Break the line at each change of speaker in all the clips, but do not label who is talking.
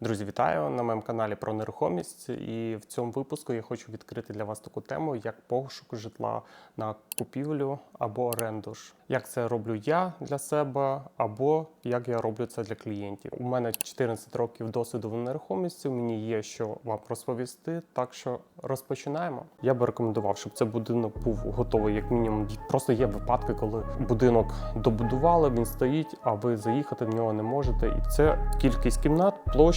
Друзі, вітаю на моєму каналі про нерухомість. І в цьому випуску я хочу відкрити для вас таку тему, як пошук житла на купівлю або оренду. Як це роблю я для себе, або як я роблю це для клієнтів. У мене 14 років досвіду в нерухомості. Мені є що вам розповісти. Так що розпочинаємо. Я би рекомендував, щоб цей будинок був готовий як мінімум. Просто є випадки, коли будинок добудували, він стоїть, а ви заїхати в нього не можете. І це кількість кімнат,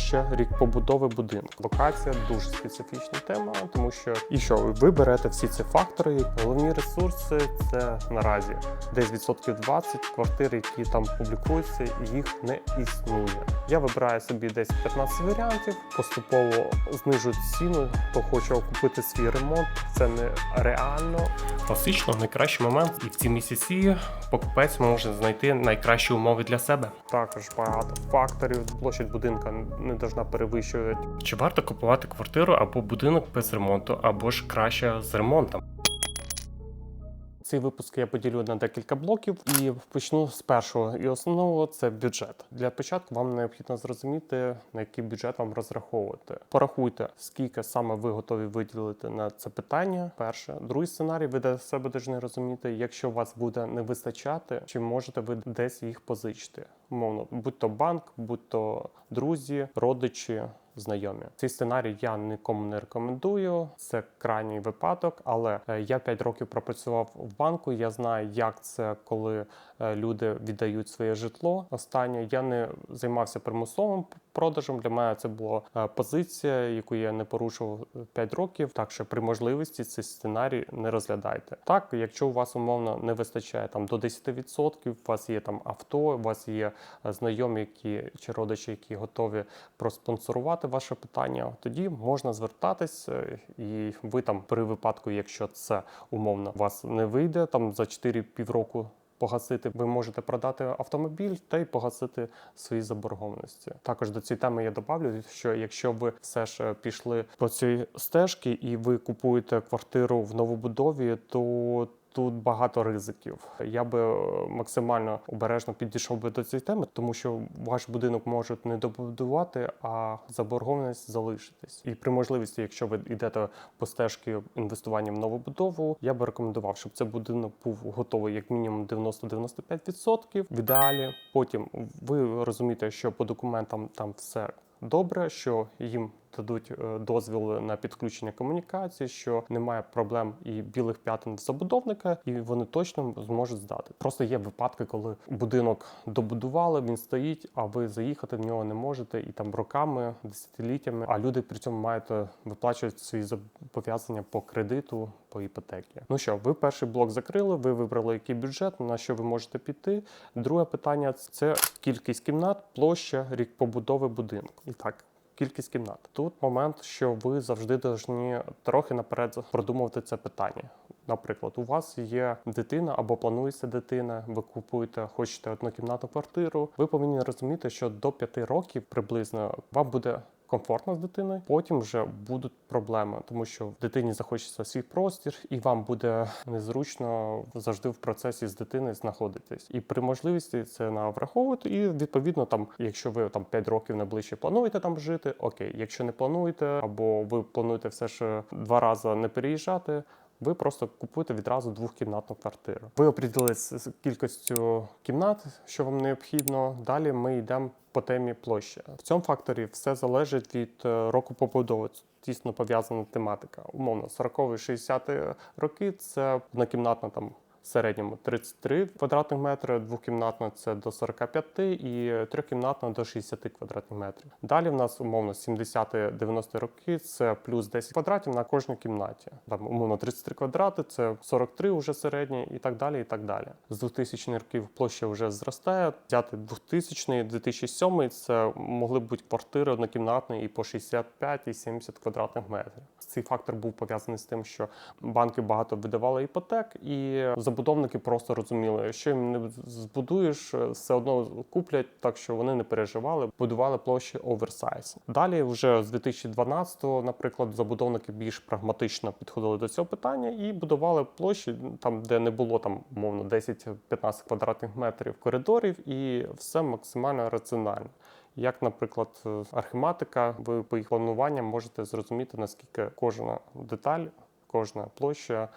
площа, рік побудови будинку. Локація дуже специфічна тема, тому що і що ви берете всі ці фактори. Головні ресурси це наразі десь відсотків 20 квартир, які там публікуються, і їх не існує. Я вибираю собі десь 15 варіантів, поступово знижую ціну, то хочу купити свій ремонт. Це не реально. Класично, найкращий момент, і в ці місяці покупець може знайти найкращі умови для себе. Також багато факторів. Площадь будинка не должна перевищувати. Чи варто купувати квартиру або будинок без ремонту, або ж краще з ремонтом? Цей випуск я поділю на декілька блоків і почну з першого і основного це бюджет. Для початку вам необхідно зрозуміти, на який бюджет вам розраховувати. Порахуйте, скільки саме ви готові виділити на це питання. Перше, другий сценарій, ви для себе повинні розуміти, якщо у вас буде не вистачати, чи можете ви десь їх позичити. Умовно, будь то банк, будь то друзі, родичі знайомі. Цей сценарій я нікому не рекомендую. Це крайній випадок, але е, я 5 років пропрацював в банку. Я знаю, як це, коли люди віддають своє житло. Останнє я не займався примусовим продажем. Для мене це була е, позиція, яку я не порушував 5 років. Так що при можливості цей сценарій не розглядайте. Так, якщо у вас умовно не вистачає там до 10%, у вас є там авто, у вас є е, знайомі, які чи родичі, які готові проспонсорувати ваше питання, тоді можна звертатись, е, і ви там при випадку, якщо це умовно вас не вийде там за 4 півроку. Погасити ви можете продати автомобіль та й погасити свої заборгованості. Також до цієї теми я добавлю, що якщо ви все ж е, пішли по цій стежці і ви купуєте квартиру в новобудові, то Тут багато ризиків. Я би е, максимально обережно підійшов би до цієї теми, тому що ваш будинок можуть не добудувати, а заборгованість залишитись. І при можливості, якщо ви йдете по стежці інвестування в новобудову, я би рекомендував, щоб цей будинок був готовий як мінімум 90-95%. В ідеалі потім ви розумієте, що по документам там все добре, що їм дадуть е, дозвіл на підключення комунікації, що немає проблем і білих п'ятин в забудовника, і вони точно зможуть здати. Просто є випадки, коли будинок добудували, він стоїть, а ви заїхати в нього не можете, і там роками, десятиліттями. А люди при цьому мають е, виплачувати свої зобов'язання по кредиту, по іпотекі. Ну що, ви перший блок закрили, ви вибрали який бюджет, на що ви можете піти. Друге питання це кількість кімнат, площа, рік побудови будинку. І так. Кількість кімнат. Тут момент, що ви завжди повинні трохи наперед продумувати це питання. Наприклад, у вас є дитина або планується дитина, ви купуєте, хочете однокімнатну квартиру. Ви повинні розуміти, що до 5 років приблизно вам буде комфортно з дитиною. Потім вже будуть проблеми, тому що дитині захочеться свій простір, і вам буде незручно завжди в процесі з дитиною знаходитись. І при можливості це на враховувати. І відповідно, там, якщо ви там 5 років найближче плануєте там жити, окей. Якщо не плануєте, або ви плануєте все ж два рази не переїжджати. Ви просто купуєте відразу двохкімнатну квартиру. Ви оприділились з кількістю кімнат, що вам необхідно. Далі ми йдемо по темі площі. В цьому факторі все залежить від е, року побудови. Тісно пов'язана тематика. Умовно, 40-60 роки це однокімнатна там. Середньому 33 квадратних метри, двокімнатна це до 45 і трьохкімнатна до 60 квадратних метрів. Далі в нас умовно 70-90 роки це плюс 10 квадратів на кожній кімнаті. Там умовно 33 квадрати, це 43 вже середні і так далі. і так далі. З 2000 років площа вже зростає. Взяти 2000 2007 це могли бути квартири однокімнатні і по 65 і 70 квадратних метрів. Цей фактор був пов'язаний з тим, що банки багато видавали іпотек і забудовники просто розуміли, що їм не збудуєш, все одно куплять, так що вони не переживали, будували площі оверсайз. Далі, вже з 2012-го, наприклад, забудовники більш прагматично підходили до цього питання і будували площі там, де не було там мовно 10-15 квадратних метрів коридорів, і все максимально раціонально. Як, наприклад, е, архематика, ви по їх плануванням можете зрозуміти, наскільки кожна деталь, кожна площа е,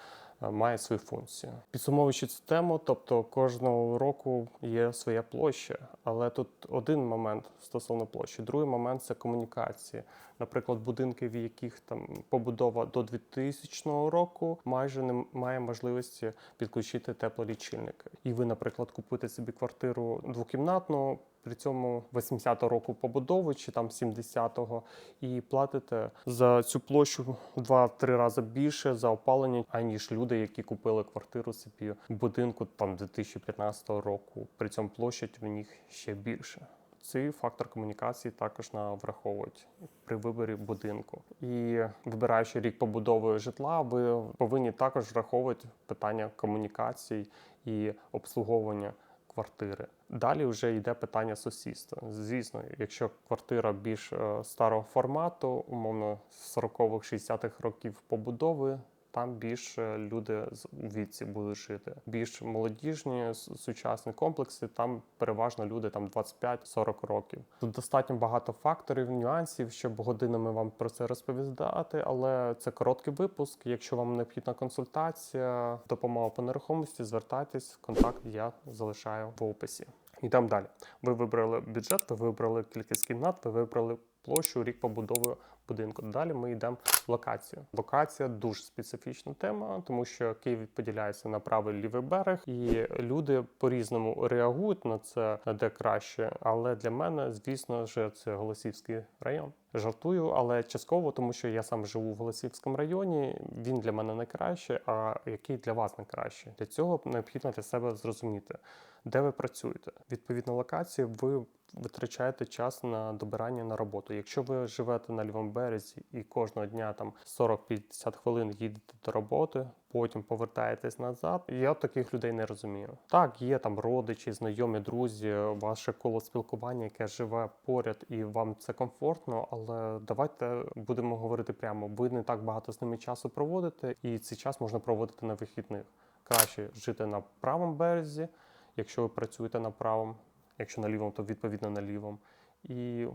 має свою функцію. Підсумовуючи цю тему, тобто кожного року є своя площа, але тут один момент стосовно площі. Другий момент це комунікації. Наприклад, будинки, в яких там побудова до 2000 року, майже не має можливості підключити теплолічильники. І ви, наприклад, купуєте собі квартиру двокімнатну. При цьому 80-го року побудови чи там 70-го, і платите за цю площу 2-3 рази більше за опалення, аніж люди, які купили квартиру собі в будинку там 2015 року. При цьому площадь в них ще більше. Цей фактор комунікації також на враховують при виборі будинку. І вибираючи рік побудови житла, ви повинні також враховувати питання комунікацій і обслуговування квартири. Далі вже йде питання сусідства. Звісно, якщо квартира більш е, старого формату, умовно 40-х, 60-х років побудови. Там більше люди з- віці будуть жити. Більш молодіжні сучасні комплекси. Там переважно люди там 25-40 років. Тут достатньо багато факторів, нюансів, щоб годинами вам про це розповідати. Але це короткий випуск. Якщо вам необхідна консультація, допомога по нерухомості, звертайтесь. Контакт я залишаю в описі. Йдемо далі. Ви вибрали бюджет, ви вибрали кількість кімнат, ви вибрали площу, рік побудови будинку. Далі ми йдемо в локацію. Локація дуже специфічна тема, тому що Київ поділяється на правий лівий берег, і люди по-різному реагують на це, де краще. Але для мене, звісно ж, це Голосівський район. Жартую, але частково, тому що я сам живу в Голосівському районі. Він для мене найкраще. А який для вас найкраще? Для цього необхідно для себе зрозуміти, де ви працюєте. Відповідно локації, ви витрачаєте час на добирання на роботу. Якщо ви живете на лівому березі і кожного дня там 40-50 хвилин їдете до роботи, потім повертаєтесь назад. Я таких людей не розумію. Так, є там родичі, знайомі, друзі, ваше коло спілкування, яке живе поряд, і вам це комфортно. Але давайте будемо говорити прямо. Ви не так багато з ними часу проводите, і цей час можна проводити на вихідних. Краще жити на правому березі, якщо ви працюєте на правому, якщо на лівому, то відповідно на лівому. І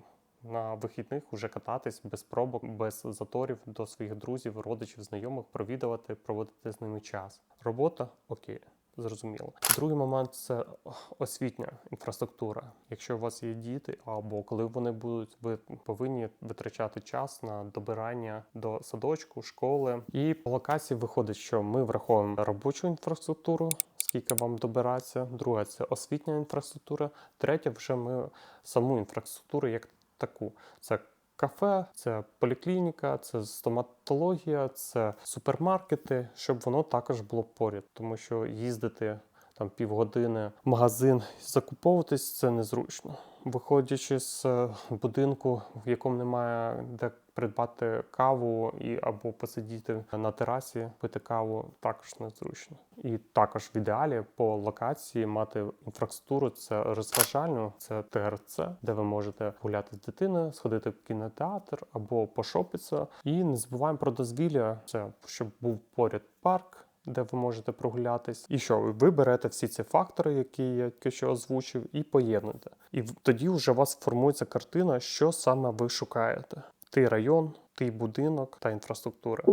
на вихідних вже кататись без пробок, без заторів до своїх друзів, родичів, знайомих, провідувати, проводити з ними час. Робота окей. Зрозуміло. Другий момент це освітня інфраструктура. Якщо у вас є діти, або коли вони будуть, ви повинні витрачати час на добирання до садочку, школи. І по локації виходить, що ми враховуємо робочу інфраструктуру, скільки вам добиратися. Друге це освітня інфраструктура. Третє, вже ми саму інфраструктуру як таку. Це кафе, це поліклініка, це стоматологія, це супермаркети, щоб воно також було поряд, тому що їздити там півгодини магазин закуповуватись це незручно. Виходячи з е, будинку, в якому немає де придбати каву і або посидіти на терасі, пити каву, також незручно. І також в ідеалі по локації мати інфраструктуру це розважальну, це ТРЦ, де ви можете гуляти з дитиною, сходити в кінотеатр або пошопитися. І не забуваємо про дозвілля, це щоб був поряд парк. Де ви можете прогулятись, і що ви берете всі ці фактори, які я тільки що озвучив, і поєднуєте. І тоді вже у вас формується картина, що саме ви шукаєте: ти район, ти будинок та інфраструктура.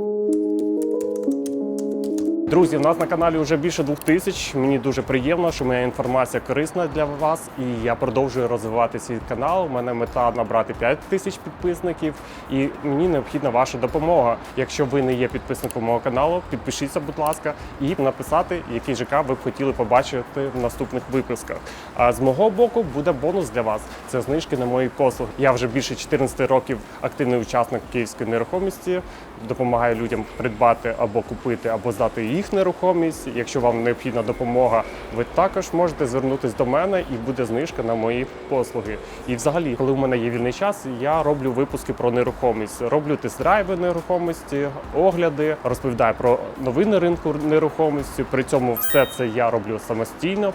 Друзі, в нас на каналі вже більше двох тисяч. Мені дуже приємно, що моя інформація корисна для вас, і я продовжую розвивати свій канал. У мене мета набрати 5 тисяч підписників, і мені необхідна ваша допомога. Якщо ви не є підписником мого каналу, підпишіться, будь ласка, і написати, який ЖК ви б хотіли побачити в наступних випусках. А з мого боку буде бонус для вас. Це знижки на мої послуги. Я вже більше 14 років активний учасник київської нерухомості. Допомагаю людям придбати або купити, або здати їх нерухомість. Якщо вам необхідна допомога, ви також можете звернутися до мене і буде знижка на мої послуги. І взагалі, коли у мене є вільний час, я роблю випуски про нерухомість, роблю тест-драйви нерухомості, огляди, розповідаю про новини ринку нерухомості. При цьому все це я роблю самостійно.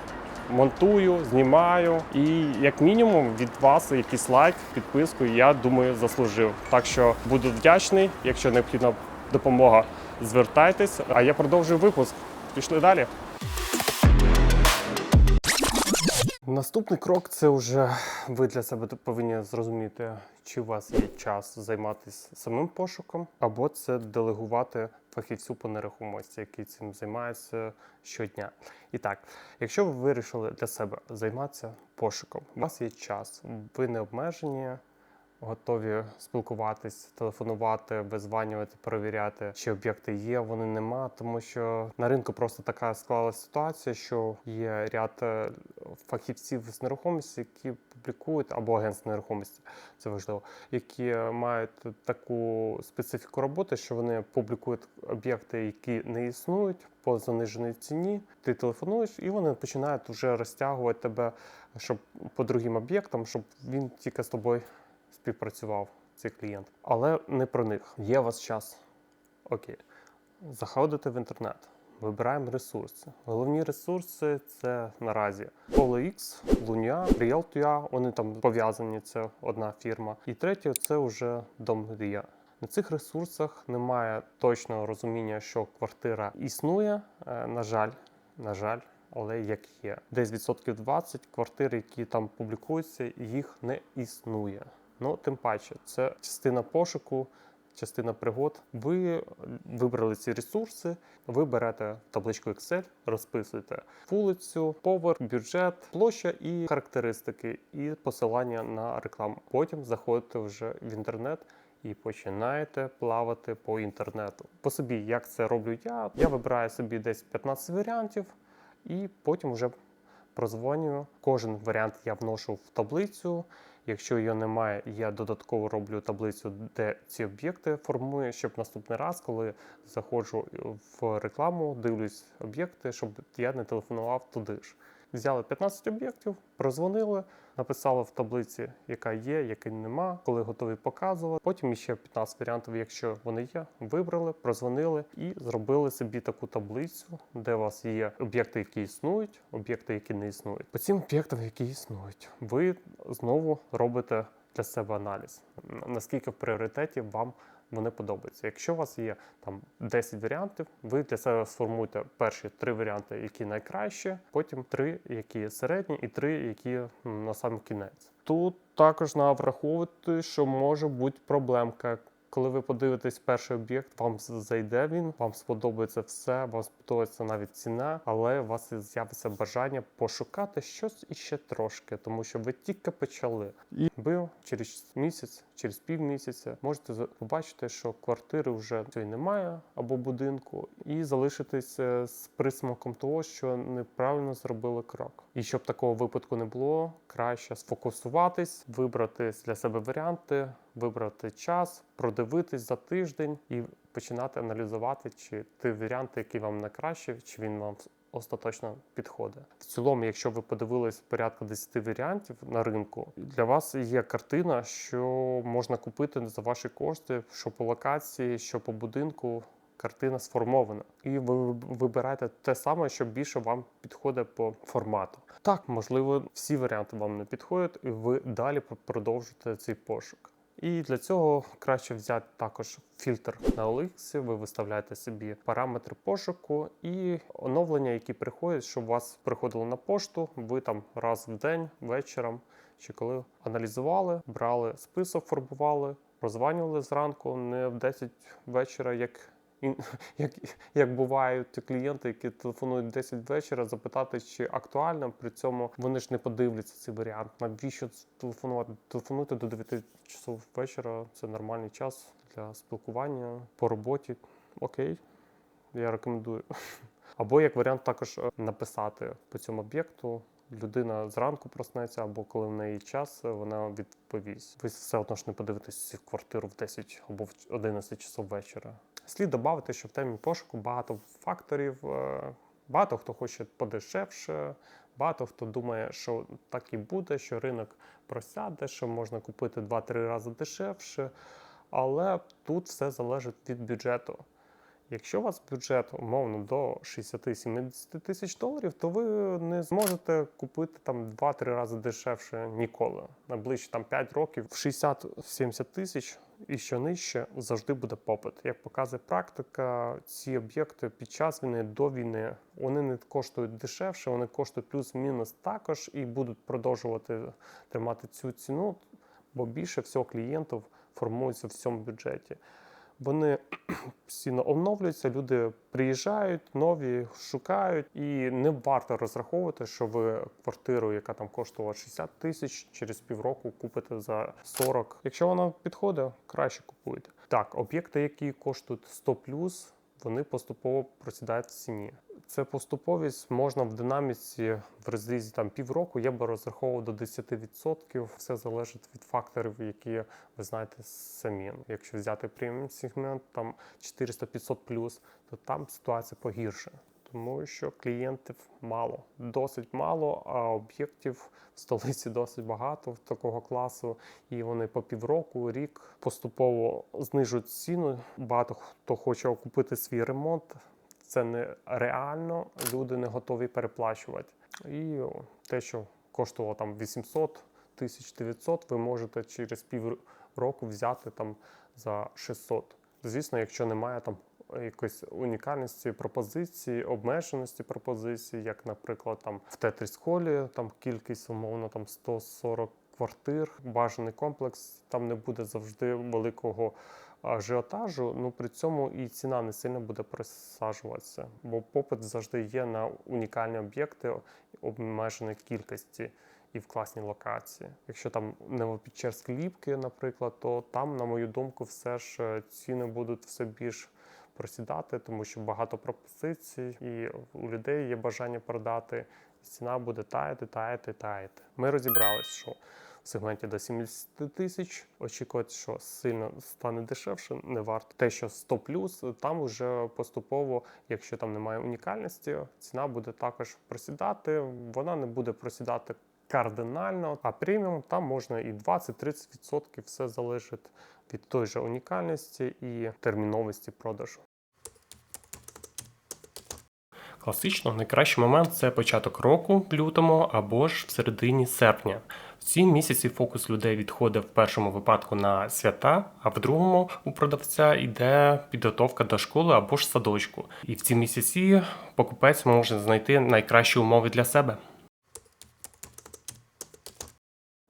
Монтую, знімаю, і як мінімум від вас якийсь лайк, підписку, я думаю, заслужив. Так що буду вдячний. Якщо необхідна допомога, звертайтесь. А я продовжую випуск. Пішли далі. Наступний крок це вже ви для себе повинні зрозуміти, чи у вас є час займатися самим пошуком, або це делегувати фахівцю по нерухомості, який цим займається щодня. І так, якщо ви вирішили для себе займатися пошуком, у вас є час, ви не обмежені. Готові спілкуватись, телефонувати, визванювати, перевіряти, чи об'єкти є, вони нема. Тому що на ринку просто така склалася ситуація, що є ряд е, фахівців з нерухомості, які публікують або агентств нерухомості, це важливо, які мають таку специфіку роботи, що вони публікують об'єкти, які не існують по заниженій ціні. Ти телефонуєш, і вони починають вже розтягувати тебе, щоб по другим об'єктам, щоб він тільки з тобою співпрацював цей клієнт. Але не про них. Є у вас час. Окей. Заходите в інтернет, вибираємо ресурси. Головні ресурси це наразі OLX, Lunia, Realtia, вони там пов'язані, це одна фірма. І третє це вже Dom.ua. На цих ресурсах немає точного розуміння, що квартира існує. Е, На жаль, на жаль, але як є. Десь відсотків 20 квартир, які там публікуються, їх не існує. Ну, тим паче, це частина пошуку, частина пригод. Ви вибрали ці ресурси, ви берете табличку Excel, розписуєте вулицю, поверх, бюджет, площа і характеристики, і посилання на рекламу. Потім заходите вже в інтернет. І починаєте плавати по інтернету. По собі, як це роблю я, я вибираю собі десь 15 варіантів, і потім вже прозвонюю. Кожен варіант я вношу в таблицю. Якщо її немає, я додатково роблю таблицю, де ці об'єкти формую, щоб наступний раз, коли заходжу в рекламу, дивлюсь об'єкти, щоб я не телефонував туди ж. Взяли 15 об'єктів, прозвонили, написали в таблиці, яка є, яка нема, коли готові показувати. Потім ще 15 варіантів, якщо вони є, вибрали, прозвонили і зробили собі таку таблицю, де у вас є об'єкти, які існують, об'єкти, які не існують. По цим об'єктам, які існують, ви знову робите для себе аналіз, наскільки в пріоритеті вам вони подобаються. Якщо у вас є там 10 варіантів, ви для себе сформуєте перші три варіанти, які найкращі, потім три, які середні, і три, які на сам кінець. Тут також треба враховувати, що може бути проблемка. Коли ви подивитесь перший об'єкт, вам зайде він, вам сподобається все, вам сподобається навіть ціна, але у вас з'явиться бажання пошукати щось іще трошки, тому що ви тільки почали. І ви через місяць, через півмісяця можете побачити, що квартири вже немає або будинку, і залишитись е, з присмаком того, що неправильно зробили крок. І щоб такого випадку не було, краще сфокусуватись, вибрати для себе варіанти, вибрати час, продивитись за тиждень і починати аналізувати, чи ті варіанти, які вам найкраще, чи він вам остаточно підходить. В цілому, якщо ви подивились порядка 10 варіантів на ринку, для вас є картина, що можна купити за ваші кошти, що по локації, що по будинку. Картина сформована, і ви вибираєте те саме, що більше вам підходить по формату. Так, можливо, всі варіанти вам не підходять, і ви далі продовжуєте цей пошук. І для цього краще взяти також фільтр на OLX, ви виставляєте собі параметри пошуку і оновлення, які приходять, щоб вас приходило на пошту. Ви там раз в день, вечором чи коли аналізували, брали список, формували, прозванювали зранку, не в 10 вечора, як. Як, як бувають клієнти, які телефонують в 10 вечора, запитати, чи актуально, при цьому вони ж не подивляться цей варіант. Навіщо телефонувати? Телефонуйте до 9 часов вечора, це нормальний час для спілкування по роботі. Окей, я рекомендую. Або як варіант також е, написати по цьому об'єкту. Людина зранку проснеться, або коли в неї час, е, вона відповість. Ви все одно ж не подивитесь квартиру в 10 або в 11 часов вечора. Слід додати, що в темі пошуку багато факторів. е, Багато хто хоче подешевше, багато хто думає, що так і буде, що ринок просяде, що можна купити 2-3 рази дешевше. Але тут все залежить від бюджету. Якщо у вас бюджет умовно до 60-70 тисяч доларів, то ви не зможете купити там 2-3 рази дешевше ніколи. Найближче там 5 років в 60-70 тисяч і що нижче завжди буде попит. Як показує практика, ці об'єкти під час війни до війни вони не коштують дешевше, вони коштують плюс-мінус також і будуть продовжувати тримати цю ціну, бо більше всього клієнтів формується в цьому бюджеті. Вони постійно оновлюються, люди приїжджають, нові шукають, і не варто розраховувати, що ви квартиру, яка там коштувала 60 тисяч, через півроку купите за 40. Якщо вона підходить, краще купуйте. Так, об'єкти, які коштують 100 вони поступово просідають в ціні. Це поступовість можна в динаміці в розрізі там півроку. Я би розраховував до 10%. Все залежить від факторів, які ви знаєте самі. Якщо взяти преміум сегмент, там 400-500 то там ситуація погірше. Тому що клієнтів мало, досить мало, а об'єктів в столиці досить багато такого класу, і вони по півроку, рік поступово знижують ціну. Багато хто хоче окупити свій ремонт. Це не реально, люди не готові переплачувати. І те, що коштувало там 800 тисяч 900, ви можете через півроку взяти там за 600. Звісно, якщо немає там якоїсь унікальності пропозиції, обмеженості пропозицій, як, наприклад, там в Тетріс Холі там кількість умовно там 140 квартир, бажаний комплекс, там не буде завжди великого ажіотажу. Ну при цьому і ціна не сильно буде присаджуватися, бо попит завжди є на унікальні об'єкти обмеженої кількості. І в класній локації. Якщо там Новопечерськ Ліпки, наприклад, то там, на мою думку, все ж е, ціни будуть все більш просідати, тому що багато пропозицій, і у людей є бажання продати. Ціна буде таяти, таяти, таяти. Ми розібрались, що сегменті до 70 тисяч очікувати, що сильно стане дешевше, не варто. Те, що 100 плюс, там вже поступово, якщо там немає унікальності, ціна буде також просідати. Вона не буде просідати кардинально, а преміум там можна і 20-30% все залежить від той же унікальності і терміновості продажу. Класично найкращий момент це початок року в лютому або ж в середині серпня. В ці місяці фокус людей відходить в першому випадку на свята, а в другому у продавця йде підготовка до школи або ж садочку. І в ці місяці покупець може знайти найкращі умови для себе.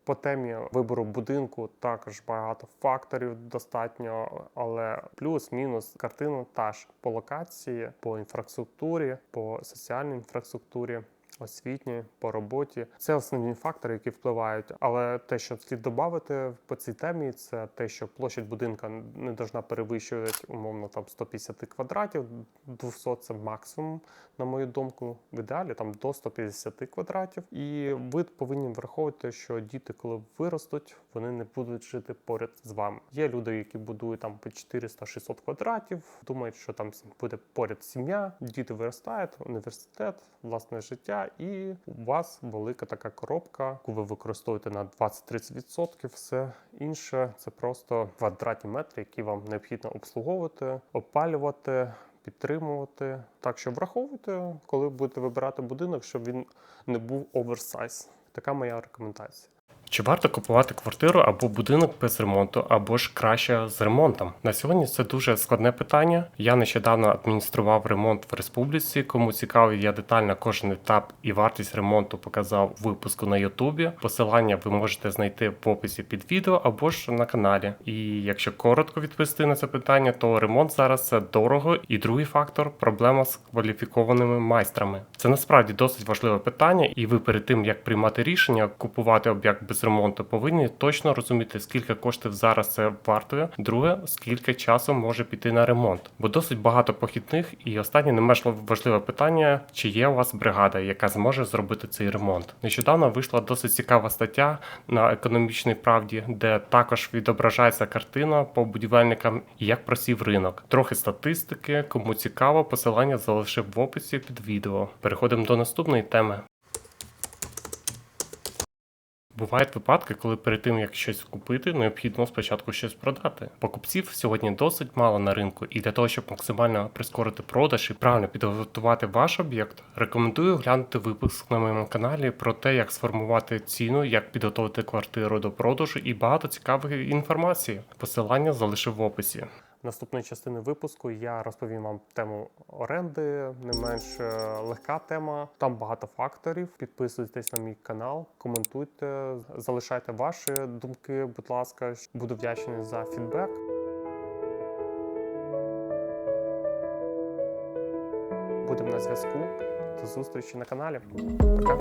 По темі вибору будинку також багато факторів достатньо, але плюс-мінус картина та ж по локації, по інфраструктурі, по соціальній інфраструктурі. Освітні по роботі це основні фактори, які впливають. Але те, що слід додати по цій темі, це те, що площадь будинка не повинна перевищувати умовно там 150 квадратів, 200 – це максимум, на мою думку. В ідеалі там до 150 квадратів. І ви повинні враховувати, що діти, коли виростуть, вони не будуть жити поряд з вами. Є люди, які будують там по 400-600 квадратів, думають, що там буде поряд сім'я, діти виростають, університет, власне життя, і у вас велика така коробка, яку ви використовуєте на 20-30%. Все інше це просто квадратні метри, які вам необхідно обслуговувати, опалювати. Підтримувати так, що враховуйте, коли будете вибирати будинок, щоб він не був оверсайз. Така моя рекомендація. Чи варто купувати квартиру або будинок без ремонту, або ж краще з ремонтом? На сьогодні це дуже складне питання. Я нещодавно адміністрував ремонт в республіці. Кому цікавий, я детально кожен етап і вартість ремонту показав у випуску на Ютубі. Посилання ви можете знайти в описі під відео або ж на каналі. І якщо коротко відповісти на це питання, то ремонт зараз це дорого. І другий фактор проблема з кваліфікованими майстрами. Це насправді досить важливе питання, і ви перед тим як приймати рішення купувати об'єкт без ремонту, повинні точно розуміти, скільки коштів зараз це вартує. Друге, скільки часу може піти на ремонт, бо досить багато похідних. І останнє не менш важливе питання: чи є у вас бригада, яка зможе зробити цей ремонт? Нещодавно вийшла досить цікава стаття на економічній правді, де також відображається картина по будівельникам як просів ринок. Трохи статистики, кому цікаво, посилання залишив в описі під відео. Переходимо до наступної теми. Бувають випадки, коли перед тим як щось купити, необхідно спочатку щось продати. Покупців сьогодні досить мало на ринку, і для того, щоб максимально прискорити продаж і правильно підготувати ваш об'єкт, рекомендую глянути випуск на моєму каналі про те, як сформувати ціну, як підготувати квартиру до продажу і багато цікавої інформації. Посилання залишив в описі. Наступної частини випуску я розповім вам тему оренди, не менш е, легка тема. Там багато факторів. Підписуйтесь на мій канал, коментуйте, залишайте ваші думки, будь ласка. Буду вдячний за фідбек. Будемо на зв'язку. До зустрічі на каналі. Пока.